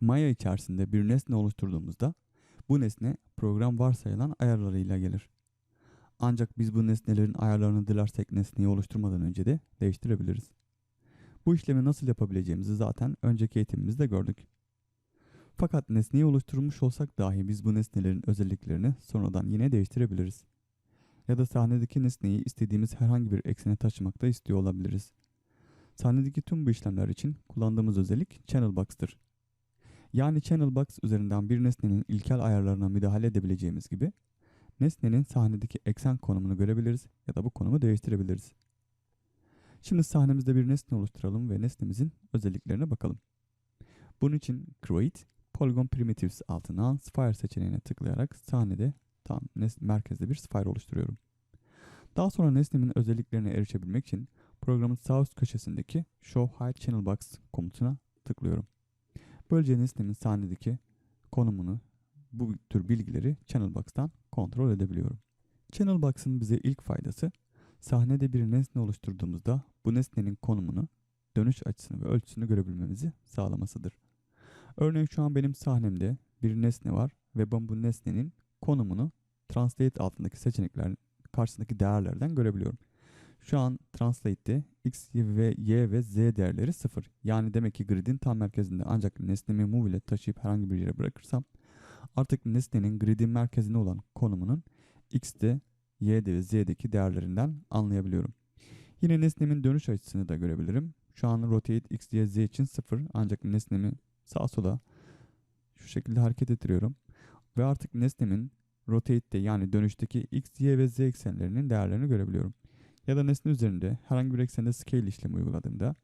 Maya içerisinde bir nesne oluşturduğumuzda bu nesne program varsayılan ayarlarıyla gelir. Ancak biz bu nesnelerin ayarlarını dilersek nesneyi oluşturmadan önce de değiştirebiliriz. Bu işlemi nasıl yapabileceğimizi zaten önceki eğitimimizde gördük. Fakat nesneyi oluşturmuş olsak dahi biz bu nesnelerin özelliklerini sonradan yine değiştirebiliriz. Ya da sahnedeki nesneyi istediğimiz herhangi bir eksene taşımakta istiyor olabiliriz. Sahnedeki tüm bu işlemler için kullandığımız özellik Channel Box'tır. Yani Channel Box üzerinden bir nesnenin ilkel ayarlarına müdahale edebileceğimiz gibi nesnenin sahnedeki eksen konumunu görebiliriz ya da bu konumu değiştirebiliriz. Şimdi sahnemizde bir nesne oluşturalım ve nesnemizin özelliklerine bakalım. Bunun için Create, Polygon Primitives altına Sphere seçeneğine tıklayarak sahnede tam merkezde bir sphere oluşturuyorum. Daha sonra nesnemin özelliklerine erişebilmek için programın sağ üst köşesindeki Show Hide Channel Box komutuna tıklıyorum. Böylece nesnemin sahnedeki konumunu, bu tür bilgileri Channel Box'tan kontrol edebiliyorum. Channel Box'ın bize ilk faydası, sahnede bir nesne oluşturduğumuzda bu nesnenin konumunu, dönüş açısını ve ölçüsünü görebilmemizi sağlamasıdır. Örneğin şu an benim sahnemde bir nesne var ve ben bu nesnenin konumunu Translate altındaki seçenekler karşısındaki değerlerden görebiliyorum. Şu an Translate'de x ve y ve z değerleri 0. Yani demek ki gridin tam merkezinde ancak nesnemi move ile taşıyıp herhangi bir yere bırakırsam artık nesnenin gridin merkezinde olan konumunun x'te, y'de ve z'deki değerlerinden anlayabiliyorum. Yine nesnemin dönüş açısını da görebilirim. Şu an rotate x, y, z için 0 ancak nesnemi sağa sola şu şekilde hareket ettiriyorum. Ve artık nesnemin rotate'de yani dönüşteki x, y ve z eksenlerinin değerlerini görebiliyorum. Ya da nesne üzerinde herhangi bir eksende scale işlemi uyguladığımda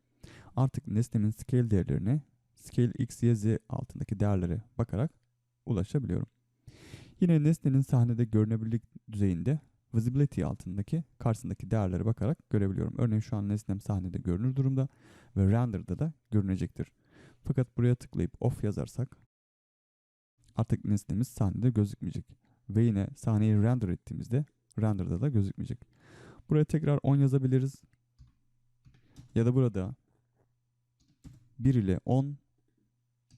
artık nesnemin scale değerlerine scale x, y, z altındaki değerlere bakarak ulaşabiliyorum. Yine nesnenin sahnede görünebilirlik düzeyinde visibility altındaki karşısındaki değerlere bakarak görebiliyorum. Örneğin şu an nesnem sahnede görünür durumda ve render'da da görünecektir. Fakat buraya tıklayıp off yazarsak artık nesnemiz sahnede gözükmeyecek. Ve yine sahneyi render ettiğimizde render'da da gözükmeyecek. Buraya tekrar 10 yazabiliriz. Ya da burada 1 ile 10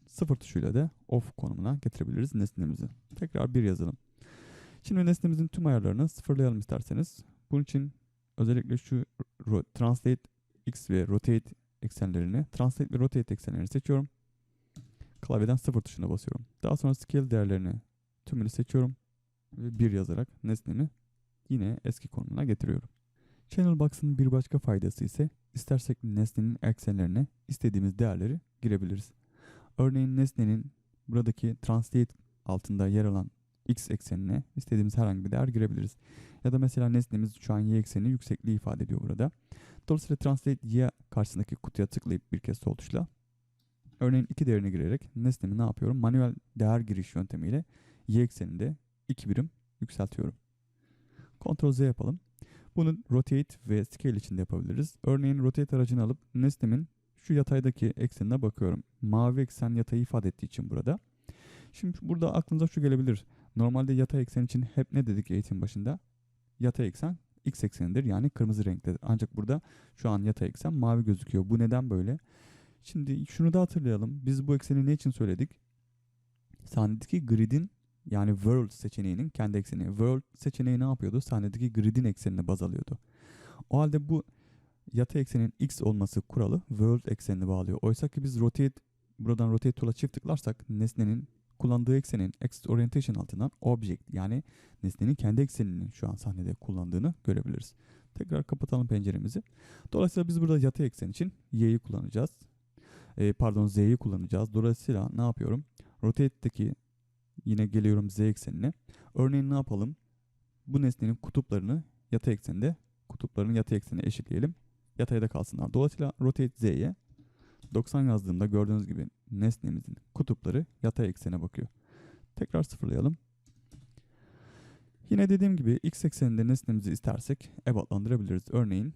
0 tuşuyla da off konumuna getirebiliriz nesnemizi. Tekrar 1 yazalım. Şimdi nesnemizin tüm ayarlarını sıfırlayalım isterseniz. Bunun için özellikle şu translate x ve rotate eksenlerini, translate ve rotate eksenlerini seçiyorum. Klavyeden 0 tuşuna basıyorum. Daha sonra scale değerlerini tümünü seçiyorum ve 1 yazarak nesnemi yine eski konumuna getiriyorum. Channel Box'ın bir başka faydası ise istersek nesnenin eksenlerine istediğimiz değerleri girebiliriz. Örneğin nesnenin buradaki translate altında yer alan x eksenine istediğimiz herhangi bir değer girebiliriz. Ya da mesela nesnemiz şu an y ekseni yüksekliği ifade ediyor burada. Dolayısıyla translate y karşısındaki kutuya tıklayıp bir kez sol tuşla örneğin iki değerini girerek nesnemi ne yapıyorum? Manuel değer giriş yöntemiyle y ekseninde 2 birim yükseltiyorum. Ctrl Z yapalım. Bunu rotate ve scale için de yapabiliriz. Örneğin rotate aracını alıp nesnemin şu yataydaki eksenine bakıyorum. Mavi eksen yatayı ifade ettiği için burada. Şimdi burada aklınıza şu gelebilir. Normalde yatay eksen için hep ne dedik eğitim başında? Yatay eksen x eksenidir yani kırmızı renktedir. Ancak burada şu an yatay eksen mavi gözüküyor. Bu neden böyle? Şimdi şunu da hatırlayalım. Biz bu ekseni ne için söyledik? Sahnedeki gridin yani world seçeneğinin kendi ekseni. World seçeneği ne yapıyordu? Sahnedeki gridin eksenini baz alıyordu. O halde bu yatay eksenin x olması kuralı world eksenini bağlıyor. Oysa ki biz rotate buradan rotate tool'a çift tıklarsak nesnenin kullandığı eksenin axis orientation altından object yani nesnenin kendi eksenini şu an sahnede kullandığını görebiliriz. Tekrar kapatalım penceremizi. Dolayısıyla biz burada yatay eksen için y'yi kullanacağız. E, pardon z'yi kullanacağız. Dolayısıyla ne yapıyorum? Rotate'deki Yine geliyorum z eksenine. Örneğin ne yapalım? Bu nesnenin kutuplarını yatay eksende kutuplarını yatay eksenine eşitleyelim. Yatayda kalsınlar. Dolayısıyla rotate z'ye 90 yazdığımda gördüğünüz gibi nesnemizin kutupları yatay eksene bakıyor. Tekrar sıfırlayalım. Yine dediğim gibi x ekseninde nesnemizi istersek ebatlandırabiliriz. Örneğin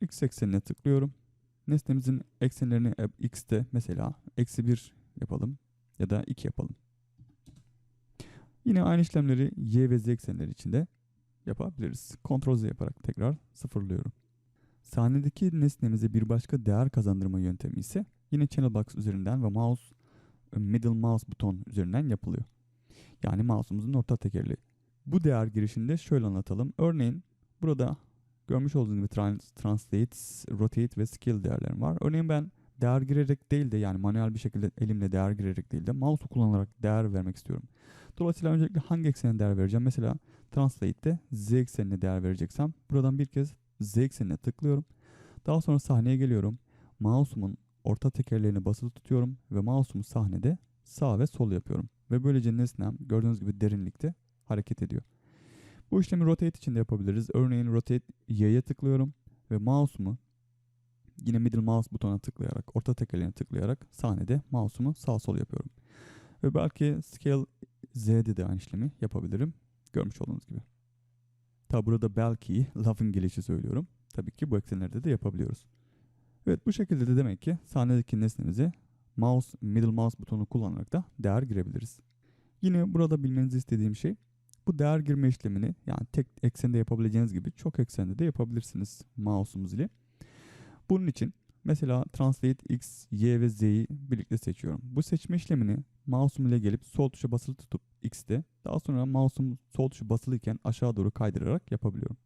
x eksenine tıklıyorum. Nesnemizin eksenlerini x'te mesela eksi 1 yapalım ya da 2 yapalım. Yine aynı işlemleri y ve z eksenleri içinde yapabiliriz. Ctrl Z yaparak tekrar sıfırlıyorum. Sahnedeki nesnemize bir başka değer kazandırma yöntemi ise yine Channel Box üzerinden ve mouse middle mouse buton üzerinden yapılıyor. Yani mouse'umuzun orta tekerleği. Bu değer girişinde şöyle anlatalım. Örneğin burada görmüş olduğunuz gibi trans, translate, rotate ve scale değerlerim var. Örneğin ben değer girerek değil de yani manuel bir şekilde elimle değer girerek değil de mouse'u kullanarak değer vermek istiyorum. Dolayısıyla öncelikle hangi eksene değer vereceğim? Mesela translate'de z eksenine değer vereceksem buradan bir kez z eksenine tıklıyorum. Daha sonra sahneye geliyorum. Mouse'umun orta tekerleğini basılı tutuyorum ve mouse'umu sahnede sağ ve sol yapıyorum. Ve böylece nesnem gördüğünüz gibi derinlikte hareket ediyor. Bu işlemi rotate için de yapabiliriz. Örneğin rotate y'ye tıklıyorum ve mouse'umu yine middle mouse butona tıklayarak, orta tekerleğine tıklayarak sahnede mouse'umu sağ sol yapıyorum. Ve belki scale z'de de aynı işlemi yapabilirim. Görmüş olduğunuz gibi. Tabi burada belki lafın gelişi söylüyorum. Tabii ki bu eksenlerde de yapabiliyoruz. Evet bu şekilde de demek ki sahnedeki nesnemize mouse, middle mouse butonu kullanarak da değer girebiliriz. Yine burada bilmenizi istediğim şey bu değer girme işlemini yani tek eksende yapabileceğiniz gibi çok eksende de yapabilirsiniz mouse'umuz ile. Bunun için mesela Translate X, Y ve Z'yi birlikte seçiyorum. Bu seçme işlemini mouse'um ile gelip sol tuşa basılı tutup X'te daha sonra mouse'um sol tuşu basılıyken aşağı doğru kaydırarak yapabiliyorum.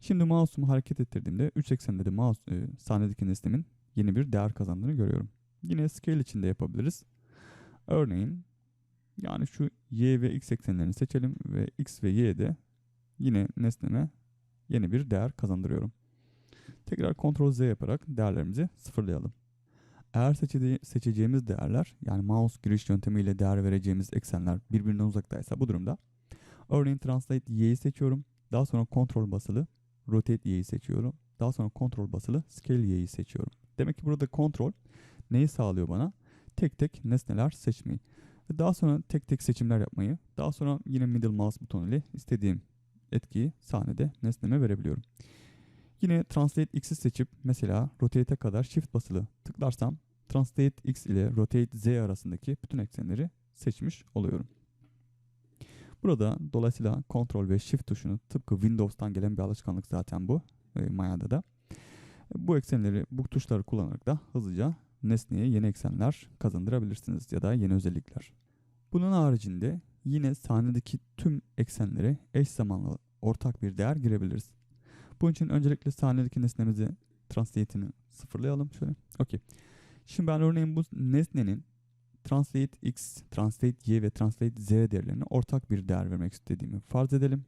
Şimdi mouse'umu hareket ettirdiğimde 3 eksende de mouse e, sahnedeki nesnemin yeni bir değer kazandığını görüyorum. Yine scale için de yapabiliriz. Örneğin yani şu y ve x eksenlerini seçelim ve x ve y'de yine nesneme yeni bir değer kazandırıyorum. Tekrar Ctrl Z yaparak değerlerimizi sıfırlayalım. Eğer seçeceğimiz değerler yani mouse giriş yöntemiyle değer vereceğimiz eksenler birbirinden uzaktaysa bu durumda örneğin Translate Y'yi seçiyorum. Daha sonra Ctrl basılı Rotate Y'yi seçiyorum. Daha sonra Ctrl basılı Scale Y'yi seçiyorum. Demek ki burada Ctrl neyi sağlıyor bana? Tek tek nesneler seçmeyi. Daha sonra tek tek seçimler yapmayı. Daha sonra yine middle mouse butonu ile istediğim etkiyi sahnede nesneme verebiliyorum. Yine Translate X'i seçip mesela Rotate'e kadar Shift basılı tıklarsam Translate X ile Rotate Z arasındaki bütün eksenleri seçmiş oluyorum. Burada dolayısıyla Ctrl ve Shift tuşunu tıpkı Windows'tan gelen bir alışkanlık zaten bu. E, Maya'da da. Bu eksenleri, bu tuşları kullanarak da hızlıca nesneye yeni eksenler kazandırabilirsiniz ya da yeni özellikler. Bunun haricinde yine sahnedeki tüm eksenlere eş zamanlı ortak bir değer girebiliriz. Bunun için öncelikle sahnedeki nesnemizi translate'ini sıfırlayalım şöyle. Okey. Şimdi ben örneğin bu nesnenin translate x, translate y ve translate z değerlerine ortak bir değer vermek istediğimi farz edelim.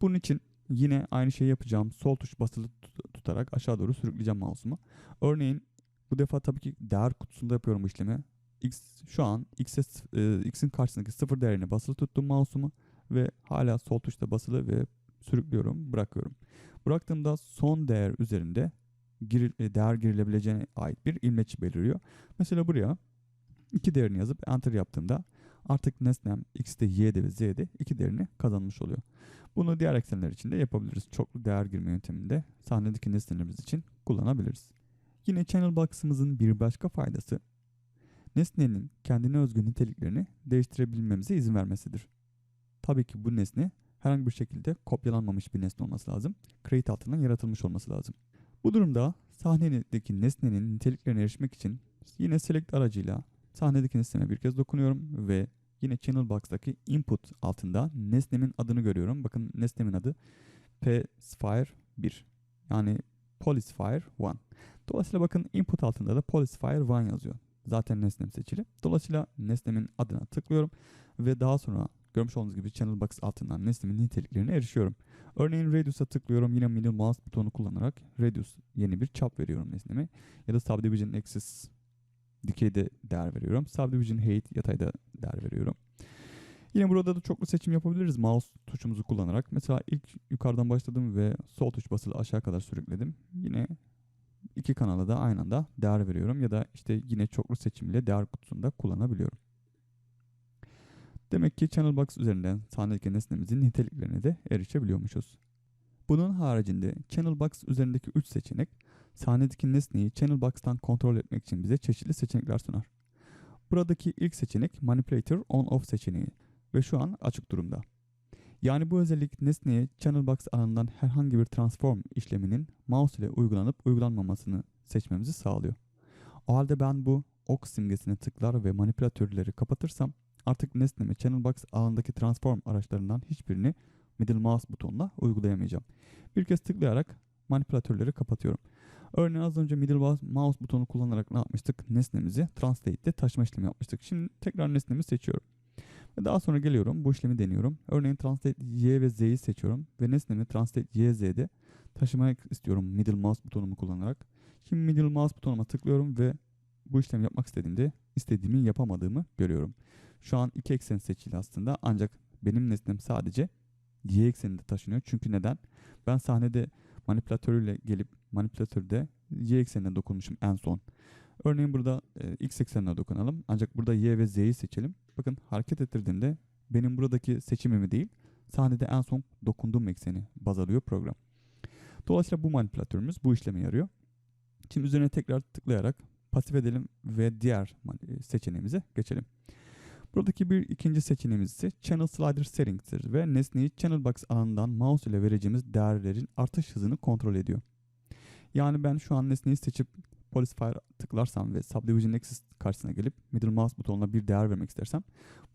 Bunun için yine aynı şeyi yapacağım. Sol tuş basılı tutarak aşağı doğru sürükleyeceğim mouse'umu. Örneğin bu defa tabii ki değer kutusunda yapıyorum bu işlemi. X şu an x'e e, x'in karşısındaki sıfır değerini basılı tuttum mouse'umu ve hala sol tuşta basılı ve sürüklüyorum, bırakıyorum. Bıraktığımda son değer üzerinde gir, e, değer girilebileceğine ait bir imleç beliriyor. Mesela buraya iki değerini yazıp enter yaptığımda artık nesnem x'de, y'de ve z'de iki değerini kazanmış oluyor. Bunu diğer eksenler için de yapabiliriz. Çoklu değer girme yönteminde sahnedeki nesnelerimiz için kullanabiliriz. Yine channel box'ımızın bir başka faydası nesnenin kendine özgü niteliklerini değiştirebilmemize izin vermesidir. Tabii ki bu nesne herhangi bir şekilde kopyalanmamış bir nesne olması lazım. Create altından yaratılmış olması lazım. Bu durumda sahnedeki nesnenin niteliklerine erişmek için yine select aracıyla sahnedeki nesneme bir kez dokunuyorum ve yine channel box'taki input altında nesnemin adını görüyorum. Bakın nesnemin adı P Sphere 1 yani Polysphere 1. Dolayısıyla bakın input altında da Polysphere 1 yazıyor. Zaten nesnem seçili. Dolayısıyla nesnemin adına tıklıyorum ve daha sonra görmüş olduğunuz gibi Channel Box altından nesnemin niteliklerine erişiyorum. Örneğin Radius'a tıklıyorum. Yine middle mouse butonu kullanarak Radius yeni bir çap veriyorum nesneme. Ya da Subdivision Axis dikeyde değer veriyorum. Subdivision Height yatayda değer veriyorum. Yine burada da çoklu seçim yapabiliriz mouse tuşumuzu kullanarak. Mesela ilk yukarıdan başladım ve sol tuş basılı aşağı kadar sürükledim. Yine iki kanala da aynı anda değer veriyorum ya da işte yine çoklu seçim ile değer kutusunda kullanabiliyorum. Demek ki Channel Box üzerinden sahnedeki nesnemizin niteliklerine de erişebiliyormuşuz. Bunun haricinde Channel Box üzerindeki 3 seçenek sahnedeki nesneyi Channel Box'tan kontrol etmek için bize çeşitli seçenekler sunar. Buradaki ilk seçenek Manipulator On-Off seçeneği ve şu an açık durumda. Yani bu özellik nesneye Channel Box alanından herhangi bir transform işleminin mouse ile uygulanıp uygulanmamasını seçmemizi sağlıyor. O halde ben bu ok simgesine tıklar ve manipülatörleri kapatırsam artık nesneme Channel Box alanındaki transform araçlarından hiçbirini middle mouse butonuna uygulayamayacağım. Bir kez tıklayarak manipülatörleri kapatıyorum. Örneğin az önce middle mouse butonu kullanarak ne yapmıştık? Nesnemizi translate'de taşıma işlemi yapmıştık. Şimdi tekrar nesnemi seçiyorum. Ve daha sonra geliyorum bu işlemi deniyorum. Örneğin translate y ve z'yi seçiyorum ve nesnemi translate y z'de taşımak istiyorum middle mouse butonumu kullanarak. Şimdi middle mouse butonuma tıklıyorum ve bu işlemi yapmak istediğimde istediğimi yapamadığımı görüyorum. Şu an iki eksen seçili aslında ancak benim nesnem sadece y ekseninde taşınıyor. Çünkü neden? Ben sahnede manipülatörüyle gelip manipülatörde y eksenine dokunmuşum en son. Örneğin burada e, x eksenine dokunalım. Ancak burada y ve z'yi seçelim. Bakın hareket ettirdiğimde benim buradaki seçimimi değil sahnede en son dokunduğum ekseni baz alıyor program. Dolayısıyla bu manipülatörümüz bu işleme yarıyor. Şimdi üzerine tekrar tıklayarak pasif edelim ve diğer e, seçeneğimize geçelim. Buradaki bir ikinci seçeneğimiz ise Channel Slider Settings'tir ve nesneyi Channel Box alanından mouse ile vereceğimiz değerlerin artış hızını kontrol ediyor. Yani ben şu an nesneyi seçip Polysphere tıklarsam ve Subdivision Axis karşısına gelip Middle Mouse butonuna bir değer vermek istersem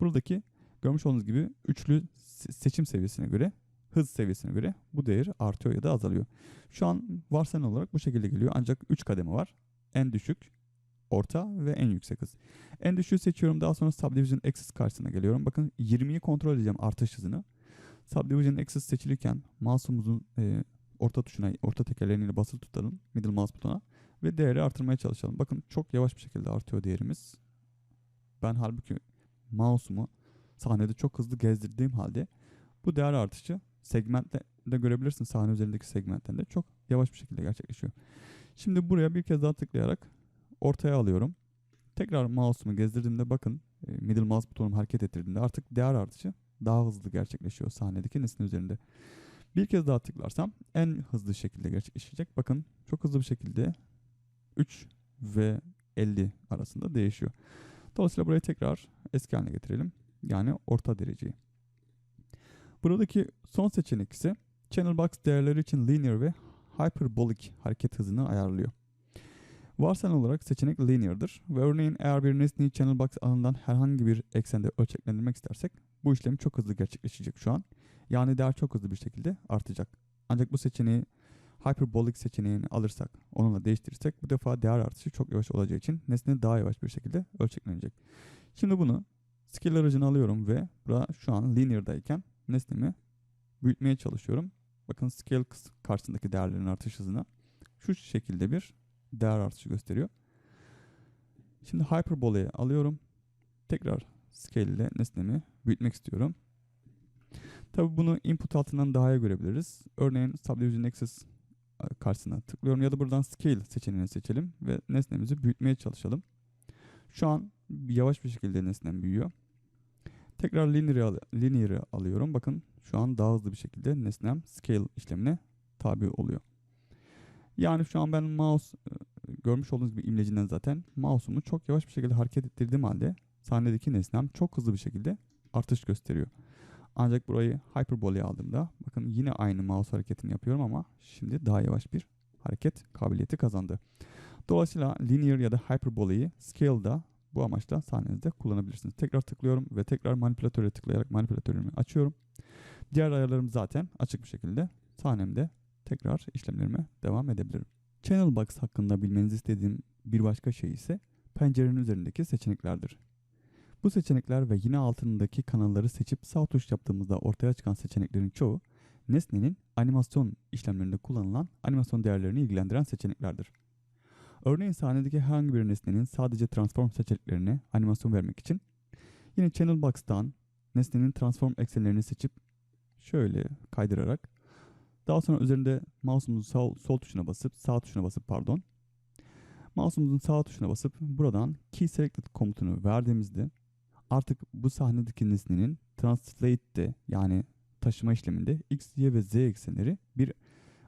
buradaki görmüş olduğunuz gibi üçlü seçim seviyesine göre hız seviyesine göre bu değer artıyor ya da azalıyor. Şu an varsayılan olarak bu şekilde geliyor ancak 3 kademe var. En düşük, orta ve en yüksek hız. En düşüğü seçiyorum daha sonra Subdivision Axis karşısına geliyorum. Bakın 20'yi kontrol edeceğim artış hızını. Subdivision Axis seçilirken mouse'umuzun e, orta tuşuna, orta tekerleğiyle basılı tutalım. Middle mouse butona ve değeri artırmaya çalışalım. Bakın çok yavaş bir şekilde artıyor değerimiz. Ben halbuki mouse'umu sahnede çok hızlı gezdirdiğim halde bu değer artışı segmentte de görebilirsin sahne üzerindeki segmentten de çok yavaş bir şekilde gerçekleşiyor. Şimdi buraya bir kez daha tıklayarak ortaya alıyorum. Tekrar mouse'umu gezdirdiğimde bakın e, middle mouse butonumu hareket ettirdiğimde artık değer artışı daha hızlı gerçekleşiyor sahnedeki nesne üzerinde. Bir kez daha tıklarsam en hızlı şekilde gerçekleşecek. Bakın çok hızlı bir şekilde 3 ve 50 arasında değişiyor. Dolayısıyla burayı tekrar eski haline getirelim. Yani orta dereceyi. Buradaki son seçenek ise Channel Box değerleri için linear ve hyperbolic hareket hızını ayarlıyor. Varsayılan olarak seçenek linear'dır ve örneğin eğer bir nesneyi Channel Box alanından herhangi bir eksende ölçeklendirmek istersek bu işlem çok hızlı gerçekleşecek şu an. Yani değer çok hızlı bir şekilde artacak. Ancak bu seçeneği hyperbolic seçeneğini alırsak, onunla değiştirirsek bu defa değer artışı çok yavaş olacağı için nesne daha yavaş bir şekilde ölçeklenecek. Şimdi bunu scale aracını alıyorum ve burada şu an linear'dayken nesnemi büyütmeye çalışıyorum. Bakın scale karşısındaki değerlerin artış hızına şu şekilde bir değer artışı gösteriyor. Şimdi hyperbole'ye alıyorum. Tekrar scale ile nesnemi büyütmek istiyorum. Tabi bunu input altından daha iyi görebiliriz. Örneğin Subdivision Axis e, karşısına tıklıyorum ya da buradan Scale seçeneğini seçelim ve nesnemizi büyütmeye çalışalım. Şu an yavaş bir şekilde nesnem büyüyor. Tekrar linear'ı linear alıyorum. Bakın şu an daha hızlı bir şekilde nesnem scale işlemine tabi oluyor. Yani şu an ben mouse e, görmüş olduğunuz gibi imlecinden zaten mouse'umu çok yavaş bir şekilde hareket ettirdiğim halde sahnedeki nesnem çok hızlı bir şekilde artış gösteriyor. Ancak burayı hyperbole'ye aldığımda bakın yine aynı mouse hareketini yapıyorum ama şimdi daha yavaş bir hareket kabiliyeti kazandı. Dolayısıyla linear ya da hyperbole'yi scale'da bu amaçla sahnenizde kullanabilirsiniz. Tekrar tıklıyorum ve tekrar manipülatöre tıklayarak manipülatörümü açıyorum. Diğer ayarlarım zaten açık bir şekilde sahnemde tekrar işlemlerime devam edebilirim. Channel Box hakkında bilmenizi istediğim bir başka şey ise pencerenin üzerindeki seçeneklerdir. Bu seçenekler ve yine altındaki kanalları seçip sağ tuş yaptığımızda ortaya çıkan seçeneklerin çoğu nesnenin animasyon işlemlerinde kullanılan animasyon değerlerini ilgilendiren seçeneklerdir. Örneğin sahnedeki herhangi bir nesnenin sadece transform seçeneklerine animasyon vermek için yine Channel Box'tan nesnenin transform eksenlerini seçip şöyle kaydırarak daha sonra üzerinde mouse'umuzun sol, sol tuşuna basıp sağ tuşuna basıp pardon mouse'umuzun sağ tuşuna basıp buradan key selected komutunu verdiğimizde artık bu sahnedeki nesnenin translate'de yani taşıma işleminde x, y ve z eksenleri bir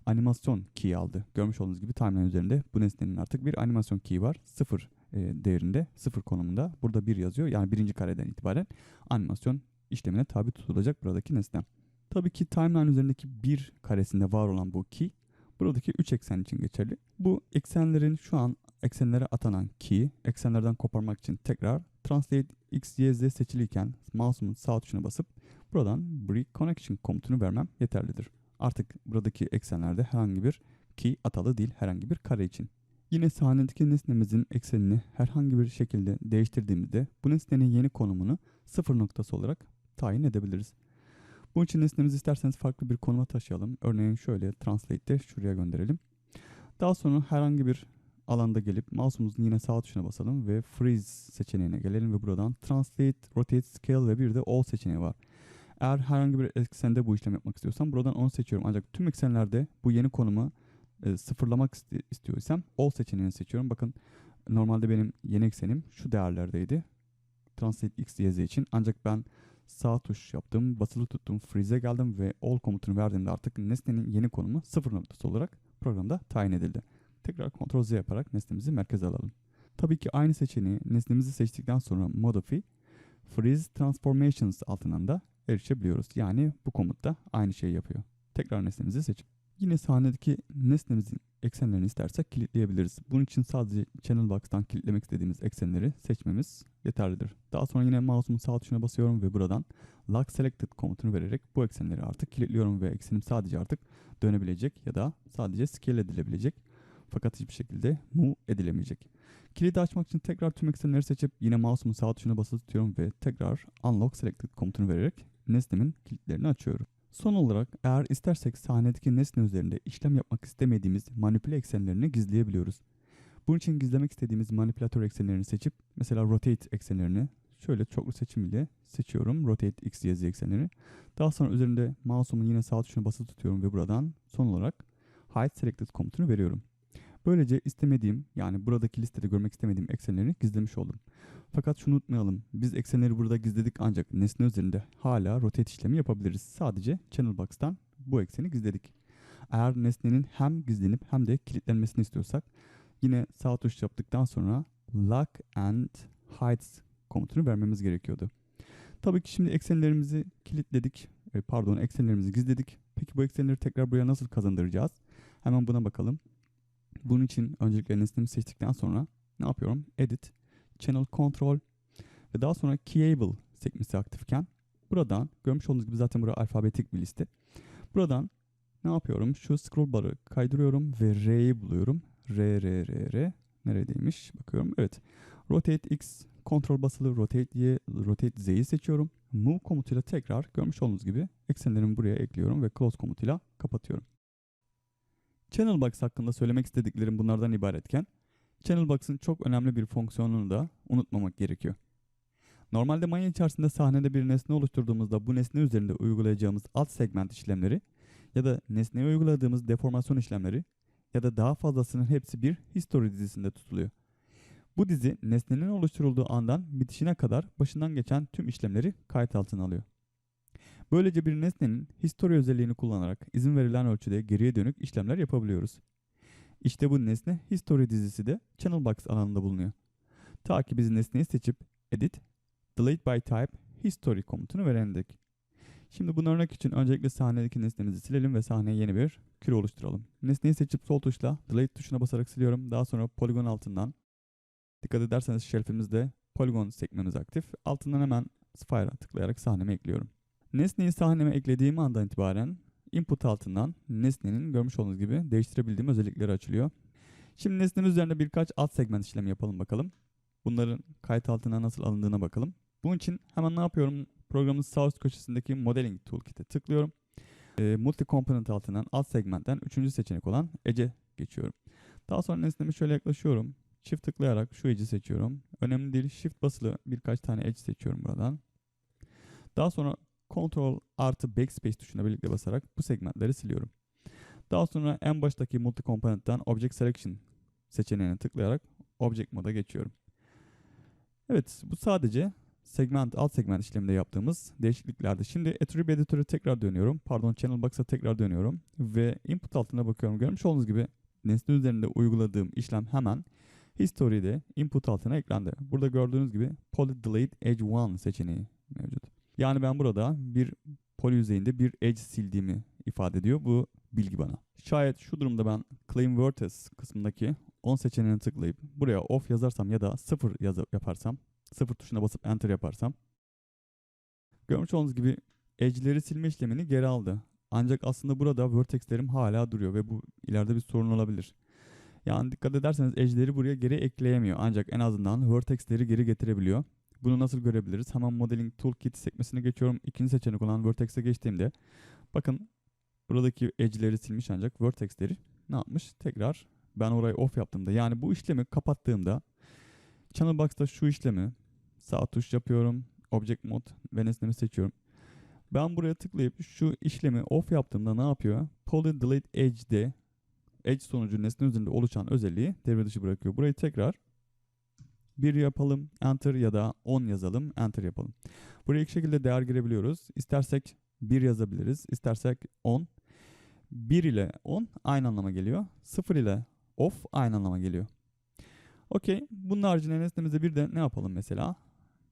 animasyon key aldı. Görmüş olduğunuz gibi timeline üzerinde bu nesnenin artık bir animasyon key var. Sıfır e, değerinde, sıfır konumunda. Burada bir yazıyor. Yani birinci kareden itibaren animasyon işlemine tabi tutulacak buradaki nesne. Tabii ki timeline üzerindeki bir karesinde var olan bu key buradaki üç eksen için geçerli. Bu eksenlerin şu an eksenlere atanan key eksenlerden koparmak için tekrar Translate X, Y, Z seçiliyken mouse'umun sağ tuşuna basıp buradan Break Connection komutunu vermem yeterlidir. Artık buradaki eksenlerde herhangi bir key atalı değil herhangi bir kare için. Yine sahnedeki nesnemizin eksenini herhangi bir şekilde değiştirdiğimizde bu nesnenin yeni konumunu sıfır noktası olarak tayin edebiliriz. Bunun için nesnemizi isterseniz farklı bir konuma taşıyalım. Örneğin şöyle Translate'de şuraya gönderelim. Daha sonra herhangi bir alanda gelip mouse'umuzun yine sağ tuşuna basalım ve Freeze seçeneğine gelelim ve buradan Translate, Rotate, Scale ve bir de All seçeneği var. Eğer herhangi bir eksende bu işlem yapmak istiyorsam buradan onu seçiyorum. Ancak tüm eksenlerde bu yeni konumu e, sıfırlamak iste- istiyorsam All seçeneğini seçiyorum. Bakın normalde benim yeni eksenim şu değerlerdeydi. Translate X, Y, için. Ancak ben sağ tuş yaptım, basılı tuttum, freeze'e geldim ve all komutunu verdiğimde artık nesnenin yeni konumu sıfır noktası olarak programda tayin edildi. Tekrar Ctrl Z yaparak nesnemizi merkeze alalım. Tabii ki aynı seçeneği nesnemizi seçtikten sonra Modify, Freeze Transformations altından da erişebiliyoruz. Yani bu komutta aynı şeyi yapıyor. Tekrar nesnemizi seçip yine sahnedeki nesnemizin eksenlerini istersek kilitleyebiliriz. Bunun için sadece Channel Box'tan kilitlemek istediğimiz eksenleri seçmemiz yeterlidir. Daha sonra yine mouse'umun sağ tuşuna basıyorum ve buradan Lock Selected komutunu vererek bu eksenleri artık kilitliyorum ve eksenim sadece artık dönebilecek ya da sadece scale edilebilecek fakat hiçbir şekilde move edilemeyecek. Kilidi açmak için tekrar tüm eksenleri seçip yine mouse'umun sağ tuşuna basılı tutuyorum ve tekrar Unlock Selected komutunu vererek nesnemin kilitlerini açıyorum. Son olarak eğer istersek sahnedeki nesne üzerinde işlem yapmak istemediğimiz manipüle eksenlerini gizleyebiliyoruz. Bunun için gizlemek istediğimiz manipülatör eksenlerini seçip mesela rotate eksenlerini şöyle çoklu seçim ile seçiyorum. Rotate x, y, z eksenleri. Daha sonra üzerinde mouse'umun yine sağ tuşuna basılı tutuyorum ve buradan son olarak hide selected komutunu veriyorum. Böylece istemediğim yani buradaki listede görmek istemediğim eksenleri gizlemiş oldum. Fakat şunu unutmayalım. Biz eksenleri burada gizledik ancak nesne üzerinde hala rotate işlemi yapabiliriz. Sadece Channel Box'tan bu ekseni gizledik. Eğer nesnenin hem gizlenip hem de kilitlenmesini istiyorsak yine sağ tuş yaptıktan sonra Lock and Hide komutunu vermemiz gerekiyordu. Tabii ki şimdi eksenlerimizi kilitledik. E, Pardon eksenlerimizi gizledik. Peki bu eksenleri tekrar buraya nasıl kazandıracağız? Hemen buna bakalım. Bunun için öncelikle nesnemi seçtikten sonra ne yapıyorum? Edit, Channel Control ve daha sonra Keyable sekmesi aktifken buradan görmüş olduğunuz gibi zaten burası alfabetik bir liste. Buradan ne yapıyorum? Şu scroll barı kaydırıyorum ve R'yi buluyorum. R, R, R, R. Neredeymiş? Bakıyorum. Evet. Rotate X, Ctrl basılı Rotate Y, Rotate Z'yi seçiyorum. Move komutuyla tekrar görmüş olduğunuz gibi eksenlerimi buraya ekliyorum ve Close komutuyla kapatıyorum. Channel Box hakkında söylemek istediklerim bunlardan ibaretken, Channel Box'ın çok önemli bir fonksiyonunu da unutmamak gerekiyor. Normalde maya içerisinde sahnede bir nesne oluşturduğumuzda bu nesne üzerinde uygulayacağımız alt segment işlemleri ya da nesneye uyguladığımız deformasyon işlemleri ya da daha fazlasının hepsi bir history dizisinde tutuluyor. Bu dizi nesnenin oluşturulduğu andan bitişine kadar başından geçen tüm işlemleri kayıt altına alıyor. Böylece bir nesnenin history özelliğini kullanarak izin verilen ölçüde geriye dönük işlemler yapabiliyoruz. İşte bu nesne history dizisi de channel box alanında bulunuyor. Ta ki biz nesneyi seçip edit, delete by type, history komutunu verendik. Şimdi bunu örnek için öncelikle sahnedeki nesnemizi silelim ve sahneye yeni bir küre oluşturalım. Nesneyi seçip sol tuşla delete tuşuna basarak siliyorum. Daha sonra poligon altından dikkat ederseniz shelf'imizde poligon sekmemiz aktif. Altından hemen spire'a tıklayarak sahneme ekliyorum. Nesneyi sahneme eklediğim andan itibaren input altından nesnenin görmüş olduğunuz gibi değiştirebildiğim özellikleri açılıyor. Şimdi nesnenin üzerinde birkaç alt segment işlemi yapalım bakalım. Bunların kayıt altına nasıl alındığına bakalım. Bunun için hemen ne yapıyorum? Programın sağ üst köşesindeki Modeling Toolkit'e tıklıyorum. E, Multi Component altından alt segmentten üçüncü seçenek olan Edge'e geçiyorum. Daha sonra nesneme şöyle yaklaşıyorum. Çift tıklayarak şu Edge'i seçiyorum. Önemli değil. Shift basılı birkaç tane Edge seçiyorum buradan. Daha sonra Ctrl artı Backspace tuşuna birlikte basarak bu segmentleri siliyorum. Daha sonra en baştaki Multi Component'tan Object Selection seçeneğine tıklayarak Object moda geçiyorum. Evet bu sadece segment alt segment işleminde yaptığımız değişikliklerdi. Şimdi Attribute Editor'a tekrar dönüyorum. Pardon Channel Box'a tekrar dönüyorum. Ve input altına bakıyorum. Görmüş olduğunuz gibi nesne üzerinde uyguladığım işlem hemen History'de input altına eklendi. Burada gördüğünüz gibi Poly Delete Edge 1 seçeneği mevcut. Yani ben burada bir poly yüzeyinde bir edge sildiğimi ifade ediyor bu bilgi bana. Şayet şu durumda ben Claim Vertex kısmındaki 10 seçeneğine tıklayıp buraya off yazarsam ya da 0 yazı yaparsam 0 tuşuna basıp enter yaparsam görmüş olduğunuz gibi edge'leri silme işlemini geri aldı. Ancak aslında burada vertexlerim hala duruyor ve bu ileride bir sorun olabilir. Yani dikkat ederseniz edge'leri buraya geri ekleyemiyor. Ancak en azından vertexleri geri getirebiliyor. Bunu nasıl görebiliriz? Hemen Modeling Toolkit sekmesine geçiyorum. İkinci seçenek olan Vertex'e geçtiğimde bakın buradaki edge'leri silmiş ancak vertexleri ne yapmış? Tekrar ben orayı off yaptığımda yani bu işlemi kapattığımda Channel Box'ta şu işlemi sağ tuş yapıyorum. Object Mode ve nesnemi seçiyorum. Ben buraya tıklayıp şu işlemi off yaptığımda ne yapıyor? Poly Delete Edge'de Edge sonucu nesne üzerinde oluşan özelliği devre dışı bırakıyor. Burayı tekrar 1 yapalım, enter ya da 10 yazalım, enter yapalım. Buraya iki şekilde değer girebiliyoruz. İstersek 1 yazabiliriz, istersek 10. 1 ile 10 aynı anlama geliyor. 0 ile off aynı anlama geliyor. Okey. Bunun haricinde nesnemize bir de ne yapalım mesela?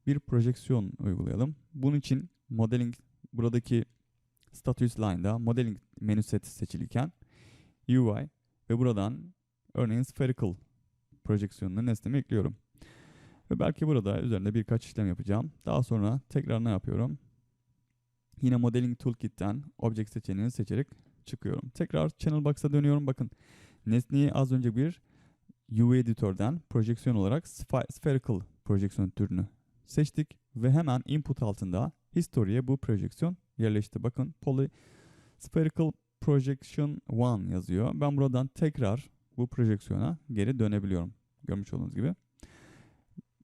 Bir projeksiyon uygulayalım. Bunun için modeling buradaki status line'da modeling menü seti seçilirken UI ve buradan örneğin spherical projeksiyonunu nesneme ekliyorum. Ve belki burada üzerinde birkaç işlem yapacağım. Daha sonra tekrar ne yapıyorum? Yine Modeling Toolkit'ten Object seçeneğini seçerek çıkıyorum. Tekrar Channel Box'a dönüyorum. Bakın nesneyi az önce bir UV editörden projeksiyon olarak spherical projeksiyon türünü seçtik ve hemen input altında history'e bu projeksiyon yerleşti. Bakın poly spherical projection 1 yazıyor. Ben buradan tekrar bu projeksiyona geri dönebiliyorum. Görmüş olduğunuz gibi.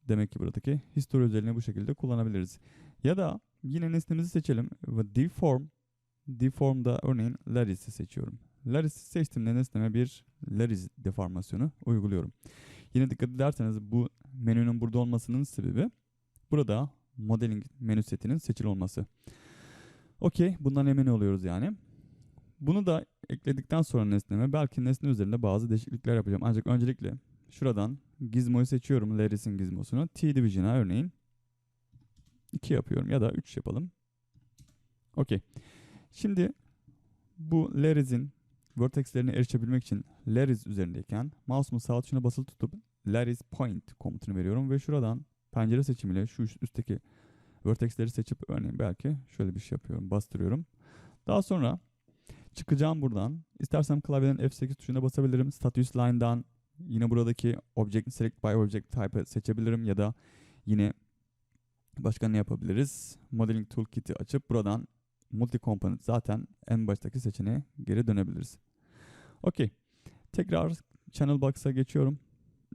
Demek ki buradaki history özelliğini bu şekilde kullanabiliriz. Ya da yine nesnemizi seçelim ve deform deform'da örneğin Laris'i seçiyorum. Laris'i seçtiğimde nesneme bir Laris deformasyonu uyguluyorum. Yine dikkat ederseniz bu menünün burada olmasının sebebi burada modeling menü setinin seçili olması. Okey, bundan emin oluyoruz yani. Bunu da ekledikten sonra nesneme belki nesne üzerinde bazı değişiklikler yapacağım. Ancak öncelikle şuradan gizmoyu seçiyorum. Laris'in gizmosunu. T-Division'a örneğin 2 yapıyorum ya da 3 yapalım. Okey. Şimdi bu Laris'in vertexlerine erişebilmek için Laris üzerindeyken mouse'umu sağ tuşuna basılı tutup Laris point komutunu veriyorum ve şuradan pencere seçimiyle şu üstteki vertexleri seçip örneğin belki şöyle bir şey yapıyorum. Bastırıyorum. Daha sonra çıkacağım buradan. İstersem klavyenin F8 tuşuna basabilirim. Status line'dan yine buradaki object select by object type'ı seçebilirim ya da yine başka ne yapabiliriz? Modeling toolkit'i açıp buradan multi component zaten en baştaki seçeneğe geri dönebiliriz. Okey. Tekrar channel box'a geçiyorum.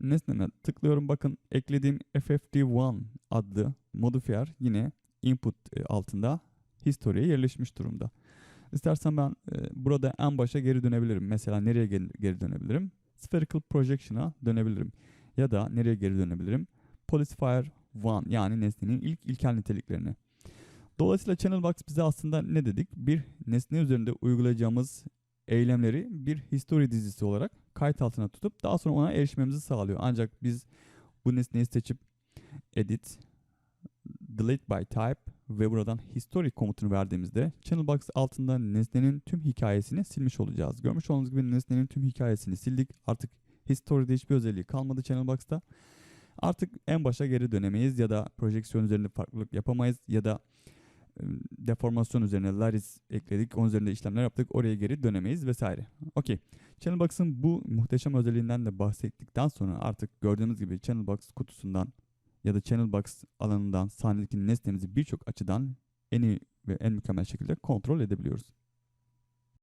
Nesneme tıklıyorum. Bakın eklediğim FFD1 adlı modifier yine input e, altında history'e yerleşmiş durumda. İstersen ben e, burada en başa geri dönebilirim. Mesela nereye geri, geri dönebilirim? Spherical Projection'a dönebilirim. Ya da nereye geri dönebilirim? Policyfier 1 yani nesnenin ilk ilkel niteliklerini. Dolayısıyla Channel Box bize aslında ne dedik? Bir nesne üzerinde uygulayacağımız eylemleri bir history dizisi olarak kayıt altına tutup daha sonra ona erişmemizi sağlıyor. Ancak biz bu nesneyi seçip edit, delete by type ve buradan history komutunu verdiğimizde channel box altında nesnenin tüm hikayesini silmiş olacağız. Görmüş olduğunuz gibi nesnenin tüm hikayesini sildik. Artık history'de hiçbir özelliği kalmadı channel box'ta. Artık en başa geri dönemeyiz ya da projeksiyon üzerinde farklılık yapamayız ya da deformasyon üzerine Laris ekledik. Onun üzerinde işlemler yaptık. Oraya geri dönemeyiz vesaire. Okey. Channel Box'ın bu muhteşem özelliğinden de bahsettikten sonra artık gördüğünüz gibi Channel Box kutusundan ya da Channel Box alanından sahnedeki nesnemizi birçok açıdan en iyi ve en mükemmel şekilde kontrol edebiliyoruz.